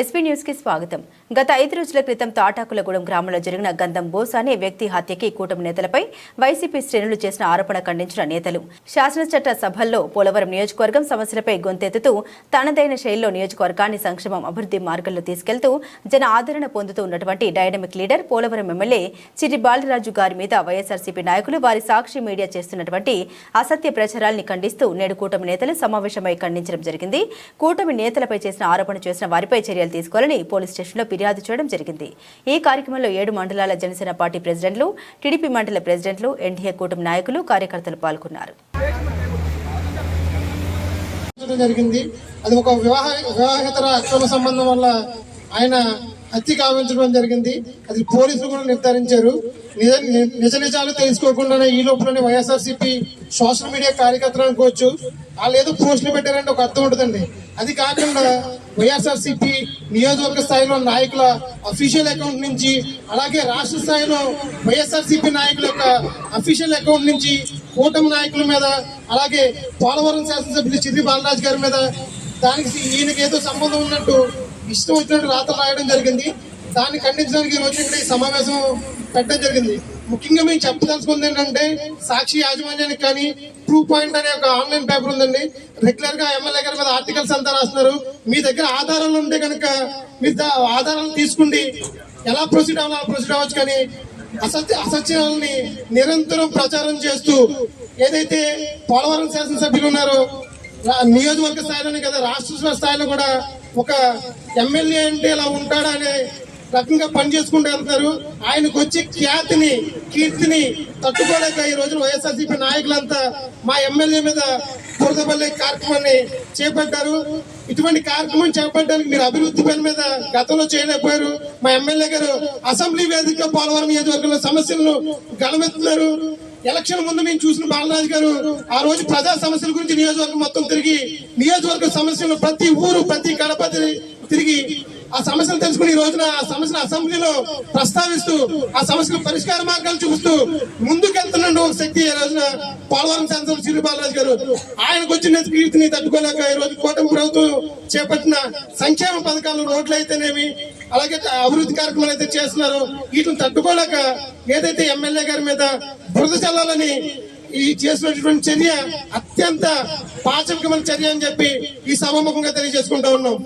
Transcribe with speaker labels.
Speaker 1: SP న్యూస్కి స్వాగతం. గత ఐదు రోజుల క్రితం తాటాకులగూడెం గ్రామంలో జరిగిన గంధం బోస్ అనే వ్యక్తి హత్యకి కూటమి నేతలపై వైసీపీ శ్రేణులు చేసిన ఆరోపణ ఖండించిన నేతలు. శాసనచట్ట సభల్లో పోలవరం నియోజకవర్గం సమస్యలపై గొంతెత్తుతూ తనదైన శైలిలో నియోజకవర్గాన్ని సంక్షేమం అభివృద్ధి మార్గంలో తీసుకెళ్తూ జన ఆదరణ పొందుతూ ఉన్నటువంటి dynamic leader Polavaram MLA Chirri Balaraju గారి మీద వైఎస్ఆర్సీపీ నాయకులు వారి సాక్షి మీడియా చేస్తున్నటువంటి అసత్య ప్రచారాల్ని ఖండిస్తూ నేడు కూటమి నేతలు సమావేశమై ఖండించడం జరిగింది. కూటమి నేతలపై చేసిన ఆరోపణ చేసిన వారిపై చర్య చర్యలు తీసుకోవాలని పోలీస్ స్టేషన్లో ఫిర్యాదు చేయడం జరిగింది. ఈ కార్యక్రమంలో ఏడు మండలాల జనసేన పార్టీ ప్రెసిడెంట్లు టీడీపీ మండల ప్రెసిడెంట్లు ఎన్డీఏ కూటమి నాయకులు కార్యకర్తలు పాల్గొన్నారు.
Speaker 2: జరిగింది. అది ఒక వివాహ వివాహేతర అక్రమ సంబంధం వల్ల ఆయన హత్య కావించడం జరిగింది. అది పోలీసులు కూడా నిర్ధారించారు. నిజ నిజ నిజాలు తెలుసుకోకుండానే ఈ లోపలనే వైఎస్ఆర్సీపీ సోషల్ మీడియా కార్యకర్తలు అనుకోవచ్చు వాళ్ళు ఏదో పోస్టులు పెట్టారంటే ఒక అర్థం ఉంటుందండి. అది కాకుండా వైఎస్ఆర్సీపీ నియోజకవర్గ స్థాయిలో నాయకుల అఫీషియల్ అకౌంట్ నుంచి అలాగే రాష్ట్ర స్థాయిలో వైఎస్ఆర్సీపీ నాయకుల యొక్క అఫీషియల్ అకౌంట్ నుంచి కూటమి నాయకుల మీద అలాగే పోలవరం శాసనసభ్యులు చిర్రి బాలరాజు గారి మీద దానికి ఈయనకి ఏదో సంబంధం ఉన్నట్టు ఇష్టం వచ్చినట్టు రాతలు రాయడం జరిగింది. దాన్ని ఖండించడానికి ఈ రోజు ఇక్కడ ఈ సమావేశం పెట్టడం జరిగింది. ముఖ్యంగా మేము చెప్పదలుచుకుంది ఏంటంటే సాక్షి యాజమాన్యానికి కానీ ట్రూ పాయింట్ అనే ఒక ఆన్లైన్ పేపర్ ఉందండి. రెగ్యులర్గా ఎమ్మెల్యే గారి మీద ఆర్టికల్స్ అంతా రాస్తున్నారు. మీ దగ్గర ఆధారాలు ఉంటే కనుక మీరు ఆధారాలు తీసుకుండి ఎలా ప్రొసీడ్ అవ్వాలో ప్రొసీడ్ అవ్వచ్చు కానీ అసత్య అసత్యాలని నిరంతరం ప్రచారం చేస్తూ ఏదైతే పోలవరం శాసనసభ్యులు ఉన్నారో నియోజకవర్గ స్థాయిలోనే కదా రాష్ట్ర స్థాయిలో కూడా ఒక ఎమ్మెల్యే అంటే ఇలా ఉంటాడా అనే రకంగా పని చేసుకుంటూ వెళ్తారు ఆయనకు వచ్చి ఖ్యాతిని కీర్తిని తట్టుకోలేక ఈ రోజు వైఎస్ఆర్సీపీ నాయకులంతా మా ఎమ్మెల్యే మీద బురదపల్లి కార్యక్రమాన్ని చేపట్టారు. ఇటువంటి కార్యక్రమం చేపట్టడానికి మీరు అభివృద్ధి పని మీద గతంలో చేయలేకపోయారు. మా ఎమ్మెల్యే గారు అసెంబ్లీ వేదిక పోలవరం నియోజకవర్గంలో సమస్యలను గలమెత్తున్నారు ఎలక్షన్ ముందు నేను చూసిన బాలరాజు గారు ఆ రోజు ప్రజా సమస్యల గురించి నియోజకవర్గం మొత్తం తిరిగి నియోజకవర్గ సమస్యలు ప్రతి ఊరు ప్రతి గడప తిరిగి ఆ సమస్యలు తెలుసుకుని ఈ రోజున ఆ సమస్యను అసెంబ్లీలో ప్రస్తావిస్తూ ఆ సమస్యకు పరిష్కార మార్గాలు చూపిస్తూ ముందుకెళ్తున్న ఒక శక్తి ఈ రోజున పోలవరం శాసనం సిరి బాలరాజు గారు. ఆయనకు వచ్చిన కీర్తిని తట్టుకోలేక ఈ రోజు కూటమి ప్రభుత్వం చేపట్టిన సంక్షేమ పథకాలు రోడ్లు అయితేనేమి అలాగే అభివృద్ధి కార్యక్రమాలు అయితే చేస్తున్నారు వీటిని తట్టుకోలేక ఏదైతే ఎమ్మెల్యే గారి మీద బురద చల్లాలని ఈ చేసినటువంటి చర్య అత్యంత పాచకమైన చర్య అని చెప్పి ఈ సభాముఖంగా తెలియజేసుకుంటా ఉన్నాం.